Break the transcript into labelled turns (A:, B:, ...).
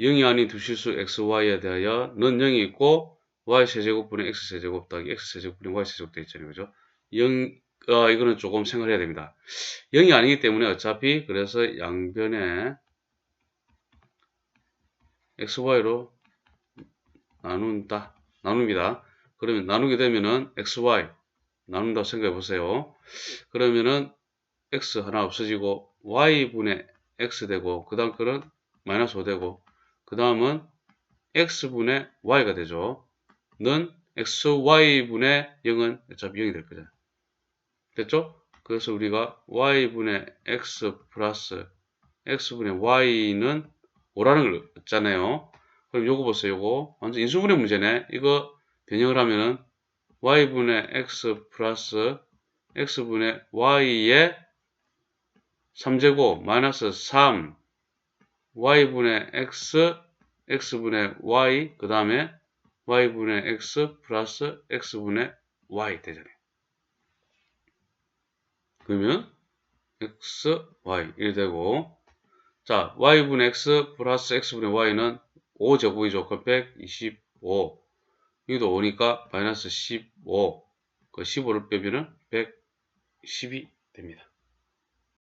A: 0이 아닌 두 실수 xy에 대하여 는 0이 있고 y 세제곱분의 x 세제곱 더하기 x 세제곱분의 y 세제곱 되어 있잖아요. 그죠? 0, 어, 이거는 조금 생각해야 됩니다. 0이 아니기 때문에 어차피 그래서 양변에 xy로 나눈다. 나눕니다. 그러면 나누게 되면은 xy 나눈다 생각해 보세요. 그러면은 x 하나 없어지고 y분의 x 되고 그 다음 거는 마이너스 5 되고 그 다음은 x분의 y가 되죠. 는 xy분의 0은 어차피 0이 될 거잖아요. 됐죠? 그래서 우리가 y분의 x 플러스 x분의 y는 5라는 걸 얻잖아요. 그럼 요거 보세요. 요거 완전 인수분해 문제네. 이거 변형을 하면은 y분의 x 플러스 x분의 y의 3제곱 마이너스 3 y분의 x x분의 y 그 다음에 y분의 x 플러스 x분의 y 되잖아요. 그러면 x, y 이렇게 되고 자 y분의 x 플러스 x분의 y는 5제곱이죠. 그럼 125 여기도 5니까 마이너스 15 그 15를 빼면은 112 됩니다.